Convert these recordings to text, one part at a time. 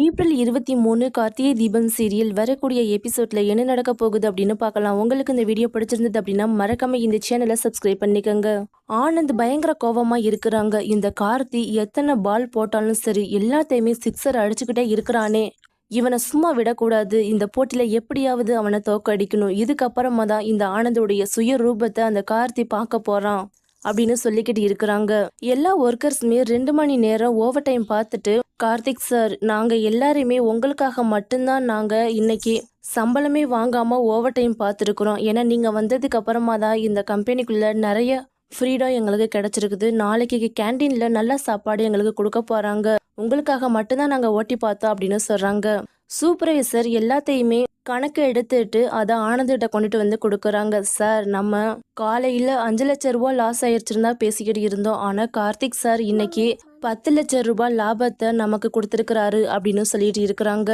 April இருபத்தி மூணு Karthigai Deepam serial வரக்கூடிய எபிசோட்ல என்ன நடக்க போகுது அப்படின்னு பார்க்கலாம். உங்களுக்கு இந்த வீடியோ பிடிச்சிருந்தது அப்படின்னா மறக்காம இந்த சேனலை சப்ஸ்கிரைப் பண்ணிக்கோங்க. ஆனந்த் பயங்கர கோபமா இருக்கிறாங்க. இந்த கார்த்தி எத்தனை பால் போட்டாலும் சரி எல்லாத்தையுமே சிக்ஸர் அடிச்சுக்கிட்டே இருக்கிறானே. இவனை சும்மா விடக்கூடாது. இந்த போட்டியில எப்படியாவது அவனை தோக்கடிக்கணும் இதுக்கப்புறமா தான் இந்த ஆனந்தோடைய சுய ரூபத்தை அந்த கார்த்தி பார்க்க போறான் அப்படின்னு சொல்லிக்கிட்டு இருக்கிறாங்க. எல்லா ஒர்க்கர்ஸுமே ரெண்டு மணி நேரம் ஓவர் டைம் பார்த்துட்டு கார்த்திக் சார் நாங்க எல்லாருமே உங்களுக்காக மட்டும்தான் நாங்க இன்னைக்கு சம்பளமே வாங்காம ஓவர் டைம் பார்த்துருக்குறோம். ஏன்னா நீங்க வந்ததுக்கு அப்புறமா தான் இந்த கம்பெனிக்குள்ள நிறைய ஃப்ரீடம் எங்களுக்கு கிடைச்சிருக்குது. நாளைக்கு கேண்டீன்ல நல்ல சாப்பாடு எங்களுக்கு கொடுக்க போறாங்க. உங்களுக்காக மட்டும்தான் நாங்க ஓட்டி பார்த்தோம் அப்படின்னு சொல்றாங்க. சூப்பர்வைசர் எல்லாத்தையுமே கணக்கு எடுத்துட்டு அதை ஆனந்திட்ட கொண்டுட்டு வந்து கொடுக்குறாங்க. சார் நம்ம காலையில அஞ்சு லட்சம் ரூபா லாஸ் ஆயிருச்சுன்னு பேசிக்கிட்டு இருந்தோம். ஆனா கார்த்திக் சார் இன்னைக்கு பத்து லட்சம் ரூபாய் லாபத்தை நமக்கு கொடுத்துருக்கிறாரு அப்படின்னு சொல்லிட்டு இருக்கிறாங்க.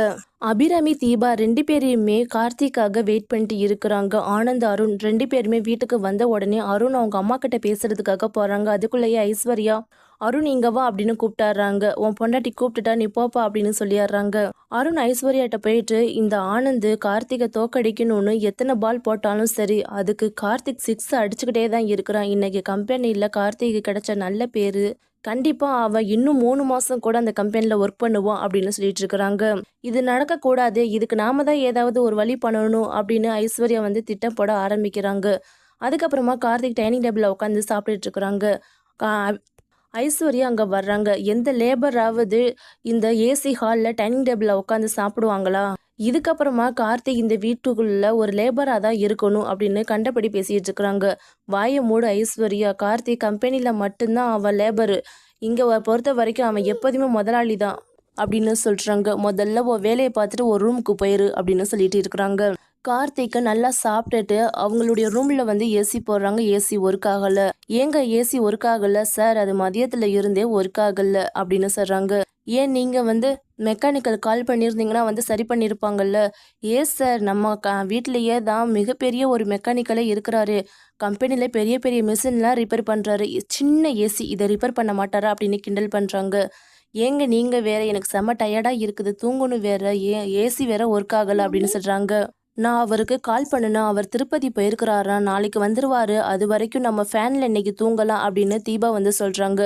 அபிராமி தீபா ரெண்டு பேரையுமே கார்த்திக்காக வெயிட் பண்ணிட்டு இருக்கிறாங்க. ஆனந்த் அருண் ரெண்டு பேருமே வீட்டுக்கு வந்த உடனே அருண் அவங்க அம்மா கிட்ட பேசுறதுக்காக போறாங்க. அதுக்குள்ளேயே ஐஸ்வர்யா அருண் இங்க வா அப்படின்னு கூப்பிட்டாடுறாங்க. உன் பொண்டாட்டி கூப்பிட்டுட்டா நீ போப்பா அப்படின்னு சொல்லிடுறாங்க. அருண் ஐஸ்வர்யாட்ட போயிட்டு இந்த ஆனந்த் கார்த்திகை தோக்கடிக்கணும்னு எத்தனை பால் போட்டாலும் சரி அதுக்கு கார்த்திக் சிக்ஸ் அடிச்சுக்கிட்டே தான் இருக்கிறான். இன்னைக்கு கம்பெனியில் கார்த்திக்கு கிடைச்ச நல்ல பேரு கண்டிப்பா அவன் இன்னும் மூணு மாசம் கூட அந்த கம்பெனில ஒர்க் பண்ணுவான் அப்படின்னு சொல்லிட்டு இருக்கிறாங்க. இது நடக்க கூடாது இதுக்கு நாம தான் ஏதாவது ஒரு வழி பண்ணணும் அப்படின்னு ஐஸ்வர்யா வந்து திட்டம் போட ஆரம்பிக்கிறாங்க. அதுக்கப்புறமா கார்த்திக் டைனிங் டேபிளில் உட்காந்து சாப்பிட்டுட்டு இருக்கிறாங்க. ஐஸ்வர்யா அங்கே வர்றாங்க. எந்த லேபராவது இந்த ஏசி ஹாலில் டைனிங் டேபிளில் உட்காந்து சாப்பிடுவாங்களா? இதுக்கப்புறமா கார்த்திக் இந்த வீட்டுக்குள்ள ஒரு லேபராக தான் இருக்கணும் அப்படின்னு கண்டபடி பேசிட்டு இருக்கிறாங்க. வாயை மூடு ஐஸ்வர்யா. கார்த்திக் கம்பெனியில் மட்டும்தான் அவன் லேபரு இங்கே பொறுத்த வரைக்கும் அவன் எப்போதுமே முதலாளி தான் அப்படின்னு சொல்கிறாங்க முதல்ல ஓ வேலையை பார்த்துட்டு ஒரு ரூமுக்கு போயிரு அப்படின்னு சொல்லிட்டு இருக்கிறாங்க. கார்த்திகை நல்லா சாப்பிட்டுட்டு அவங்களுடைய ரூமில் வந்து ஏசி போடுறாங்க. ஏசி ஒர்க் ஆகலை. ஏங்க ஏசி ஒர்க் ஆகல? சார் அது மதியத்தில் இருந்தே ஒர்க் ஆகல அப்படின்னு சொல்கிறாங்க ஏன் நீங்கள் வந்து மெக்கானிக்கல் கால் பண்ணியிருந்தீங்கன்னா வந்து சரி பண்ணியிருப்பாங்கல்ல? ஏ சார் நம்ம க வீட்டிலையே தான் மிகப்பெரிய ஒரு மெக்கானிக்கலே இருக்கிறாரு. கம்பெனியில் பெரிய பெரிய மிஷின்லாம் ரிப்பேர் பண்ணுறாரு சின்ன ஏசி இதை ரிப்பேர் பண்ண மாட்டாரா அப்படின்னு கிண்டல் பண்ணுறாங்க ஏங்க நீங்கள் வேற எனக்கு செம்ம டயர்டாக இருக்குது. தூங்கணும் வேறு. ஏ ஏசி வேறு ஒர்க் ஆகலை அப்படின்னு சொல்கிறாங்க நான் அவருக்கு கால் பண்ணுனா அவர் திருப்பதி போயிருக்கிறாரா? நாளைக்கு வந்துருவாரு. அது வரைக்கும் நம்ம ஃபேனில் இன்னைக்கு தூங்கலாம் அப்படின்னு தீபா வந்து சொல்கிறாங்க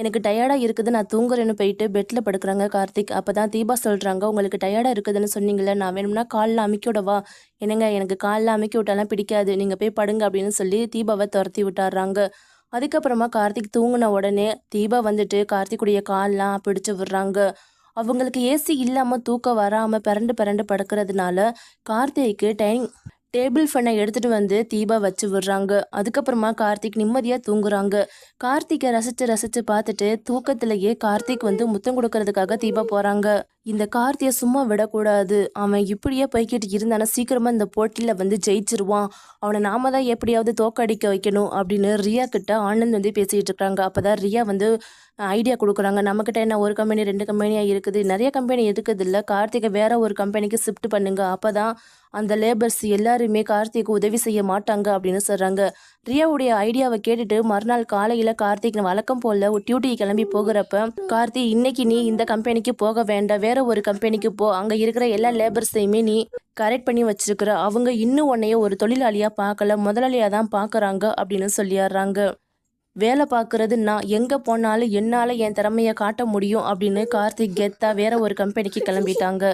எனக்கு டயர்டாக இருக்குது. நான் தூங்குறேன்னு போயிட்டு பெட்டில் படுக்கிறாங்க கார்த்திக். அப்போ தான் தீபா சொல்கிறாங்க உங்களுக்கு டயர்டாக இருக்குதுன்னு சொன்னீங்களே நான் வேணும்னா காலில் அமைக்க விடவா? என்னங்க எனக்கு காலில் அமைக்க விட்டாலாம் பிடிக்காது. நீங்கள் போய் படுங்க அப்படின்னு சொல்லி தீபாவை துரத்தி விட்டாடுறாங்க அதுக்கப்புறமா கார்த்திக் தூங்கின உடனே தீபா வந்துட்டு கார்த்திக்குடைய கால்லாம் பிடிச்சு விடுறாங்க. அவங்களுக்கு ஏசி இல்லாமல் தூக்கம் வராமல் பிறண்டு பிறண்டு படுக்கிறதுனால கார்த்திகைக்கு டைம் டேபிள் ஃபேனை எடுத்துட்டு வந்து தீபா வச்சு விடுறாங்க. அதுக்கப்புறமா கார்த்திக் நிம்மதியாக தூங்குறாங்க. கார்த்திகை ரசிச்சு ரசிச்சு பார்த்துட்டு தூக்கத்திலேயே கார்த்திக் வந்து முத்தம் கொடுக்கறதுக்காக தீபா போகிறாங்க இந்த கார்த்தியை சும்மா விடக்கூடாது. அவன் இப்படியே போய்கிட்டு இருந்தானா சீக்கிரமாக இந்த போட்டியில் வந்து ஜெயிச்சிருவான். அவனை நாம தான் எப்படியாவது தோக்கடிக்க வைக்கணும் அப்படின்னு ரியா கிட்ட ஆனந்த் வந்து பேசிக்கிட்டு இருக்காங்க. அப்பதான் ரியா வந்து ஐடியா கொடுக்குறாங்க. நம்மக்கிட்ட என்ன ஒரு கம்பெனி ரெண்டு கம்பெனியாக இருக்குது. நிறைய கம்பெனி இருக்குது இல்லை. கார்த்திகை வேற ஒரு கம்பெனிக்கு ஷிஃப்ட் பண்ணுங்க. அப்போ தான் அந்த லேபர்ஸ் எல்லாருமே கார்த்திக்கு உதவி செய்ய மாட்டாங்க அப்படின்னு சொல்கிறாங்க ரியாவுடைய ஐடியாவை கேட்டுட்டு மறுநாள் காலையில் கார்த்திக் வழக்கம் போல் டியூட்டி கிளம்பி போகிறப்ப கார்த்தி இன்னைக்கு நீ இந்த கம்பெனிக்கு போக வேண்டாம். வேற ஒரு கம்பெனிக்கு போ. அங்கே இருக்கிற எல்லா லேபர்ஸையுமே நீ கரெக்ட் பண்ணி வச்சிருக்கிற. அவங்க இன்னும் உன்னைய ஒரு தொழிலாளியாக பார்க்கல. முதலாளியாக தான் பார்க்குறாங்க அப்படின்னு சொல்லிடுறாங்க வேலை பார்க்குறது நான் எங்கே போனாலும் என்னால் என் திறமையை காட்ட முடியும் அப்படின்னு கார்த்திக் கெத்தா வேற ஒரு கம்பெனிக்கு கிளம்பிட்டாங்க.